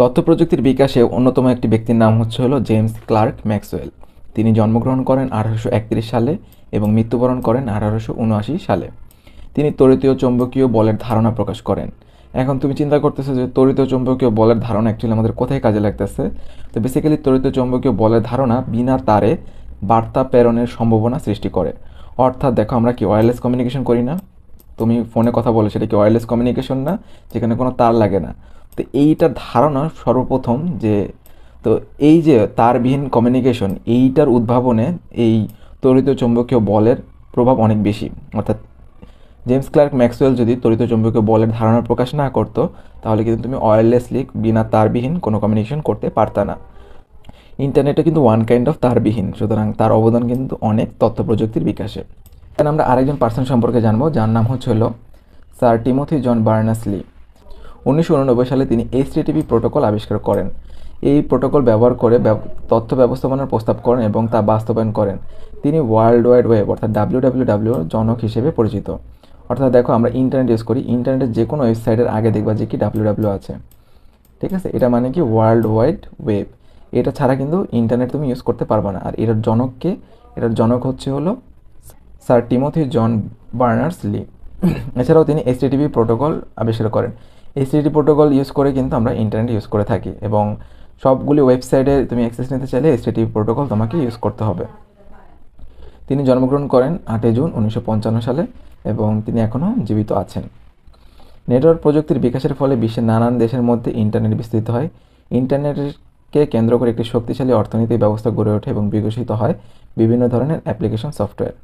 তথ্য প্রযুক্তির বিকাশে অন্যতম একটি ব্যক্তির নাম হচ্ছে হলো জেমস ক্লার্ক ম্যাক্সওয়েল। তিনি জন্মগ্রহণ করেন আঠারোশো একত্রিশ সালে এবং মৃত্যুবরণ করেন আঠারোশো উনআশি সালে। তিনি তড়িতীয় চৌম্বকীয় বলের ধারণা প্রকাশ করেন। এখন তুমি চিন্তা করতেছো যে তড়িৎ চৌম্বকীয় বলের ধারণা অ্যাকচুয়ালি আমাদের কোথায় কাজে লাগতেছে? তো বেসিক্যালি তড়িৎ চৌম্বকীয় বলের ধারণা বিনা তারে বার্তা প্রেরণের সম্ভাবনা সৃষ্টি করে। অর্থাৎ দেখো আমরা কি ওয়্যারলেস কমিউনিকেশন করি না? তুমি ফোনে কথা বলো, সেটা কি ওয়্যারলেস কমিউনিকেশন না? যেখানে কোনো তার লাগে না। তো এইটার ধারণা সর্বপ্রথম যে, তো এই যে তারবিহীন কমিউনিকেশন এইটার উদ্ভাবনে এই তড়িৎ চৌম্বকীয় বলের প্রভাব অনেক বেশি। অর্থাৎ জেমস ক্লার্ক ম্যাক্সওয়েল যদি তড়িৎ চৌম্বকীয় বলের ধারণা প্রকাশ না করতো, তাহলে কিন্তু তুমি ওয়্যারলেসলি বিনা তারবিহীন কোনো কমিউনিকেশন করতে পারতা না। ইন্টারনেটে কিন্তু ওয়ান কাইন্ড অফ তারবিহীন, সুতরাং তার অবদান কিন্তু অনেক তথ্য প্রযুক্তির বিকাশে। আমরা আরেকজন পার্সন সম্পর্কে জানব, যার নাম হচ্ছে হলো স্যার টিমোথি জন বার্নাস লি উনিশশো উননব্বই সালে তিনি এইচটিটিপি প্রোটোকল আবিষ্কার করেন। এই প্রোটোকল ব্যবহার করে তথ্য ব্যবস্থাপনার প্রস্তাব করেন এবং তা বাস্তবায়ন করেন। তিনি ওয়ার্ল্ড ওয়াইড ওয়েব, অর্থাৎ ডাব্লিউ ডাব্লিউ ডাব্লিউ জনক হিসেবে পরিচিত। অর্থাৎ দেখো, আমরা ইন্টারনেট ইউজ করি। ইন্টারনেটের যে কোনো ওয়েবসাইটের আগে দেখবা যে কি ডাব্লিউ ডাব্লিউ আছে। ঠিক আছে? এটা মানে কি ওয়ার্ল্ড ওয়াইড ওয়েব। এটা ছাড়া কিন্তু ইন্টারনেট তুমি ইউজ করতে পারবে না। আর এটার জনককে এটার জনক হচ্ছে হলো sir Timothy John Berners Lee. এছাড়াও তিনি এইচটিটিপি প্রোটোকল আবিষ্কার করেন। এইচটিটি প্রোটোকল ইউজ করে কিন্তু আমরা ইন্টারনেট ইউজ করে থাকি এবং সবগুলি ওয়েবসাইটে তুমি অ্যাক্সেস নিতে চাইলে এইচটিটিপি প্রোটোকল তোমাকে ইউজ করতে হবে। তিনি জন্মগ্রহণ করেন আটই জুন উনিশশো পঞ্চান্ন সালে এবং তিনি এখনও জীবিত আছেন। নেটওয়ার্ক প্রযুক্তির বিকাশের ফলে বিশ্বের নানান দেশের মধ্যে ইন্টারনেট বিস্তৃত হয়। ইন্টারনেটকে কেন্দ্র করে একটি শক্তিশালী অর্থনৈতিক ব্যবস্থা গড়ে ওঠে এবং বিকশিত হয় বিভিন্ন ধরনের অ্যাপ্লিকেশন সফটওয়্যার